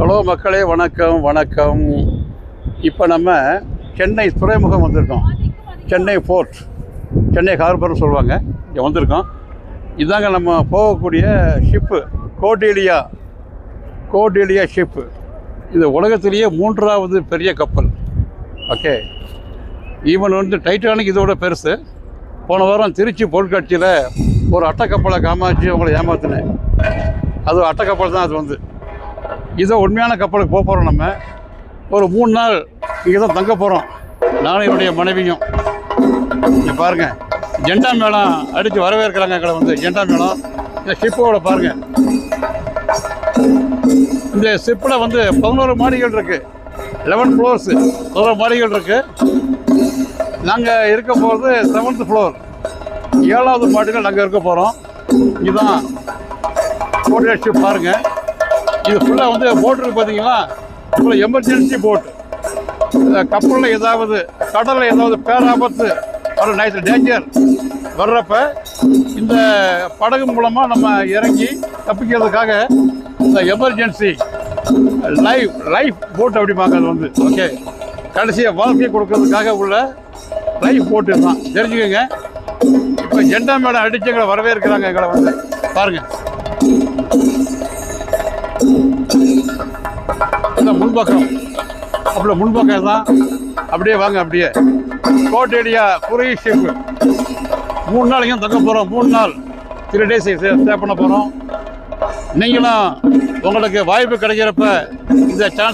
Hello மக்களே வணக்கம் வணக்கம். இப்போ நம்ம சென்னை துறைமுகம் வந்திருக்கோம். சென்னை போர்ட் சென்னை ஹார்பர்னு சொல்லுவாங்க. இங்கே வந்திருக்கோம். இதாங்க நம்ம போகக்கூடிய ஷிப்பு கோடேலியா. கோடேலியா ஷிப்பு. இது உலகத்திலேயே மூன்றாவது பெரிய கப்பல். ஓகே. ஈவன் வந்து டைட்டானிக் இதோட பெருசு. போன வாரம் திருச்சி பொருட்காட்சியில் ஒரு அட்டைக்கப்பலை காமாச்சு அவங்கள ஏமாத்தினேன். அது அட்டைக்கப்பல் தான் அது வந்து. இதோ உண்மையான கப்பலுக்கு போக போகிறோம் நம்ம. ஒரு மூணு நாள் இங்கே தான் தங்க போகிறோம் நானும் என்னுடைய மனைவியும். இங்கே பாருங்கள் ஜெண்டா மேளம் அடித்து வரவேற்கிறாங்க எங்களை வந்து. ஜெண்டா மேளம். இந்த ஷிப்போட பாருங்கள் இந்த ஷிப்பில் வந்து பதினோரு மாடிகள் இருக்குது லெவன் ஃப்ளோர்ஸு பதினோரு மாடிகள் இருக்குது நாங்கள் இருக்க போகிறது செவன்த் ஃப்ளோர் ஏழாவது மாடியில் நாங்கள் இருக்க போகிறோம் இதுதான் போட் ஷிப் பாருங்கள் இது ஃபுல்லாக வந்து போட் இருக்கு பார்த்தீங்களா ஃபுல்லாக எமர்ஜென்சி போட் கப்பலில் ஏதாவது கடலில் ஏதாவது பேராபத்து வர நைட் டேஞ்சர் வர்றப்ப இந்த படகு மூலமாக நம்ம இறங்கி தப்பிக்கிறதுக்காக இந்த எமர்ஜென்சி லைஃப் லைஃப் போட் அப்படிம்பாங்க அது வந்து ஓகே கடைசியாக வாழ்க்கையை கொடுக்கறதுக்காக உள்ள லைஃப் போட்டு தான் தெரிஞ்சுக்கோங்க. இப்போ ஜெண்டா மேடம் அடித்து எங்களை வரவேற்கிறாங்க எங்களை வந்து. பாருங்கள் இந்த முன்பக்கம். அப்படி முன்பக்கம் தான். அப்படியே வாங்க அப்படியே. கோட்டேடியா குறை ஷிப் மூணு நாள் இங்கே தங்க போகிறோம் மூணு நாள். த்ரீ டேஸ் ஸ்டே பண்ண போகிறோம் நீங்களும் உங்களுக்கு வாய்ப்பு கிடைக்கிறப்ப இந்த சான்ஸ்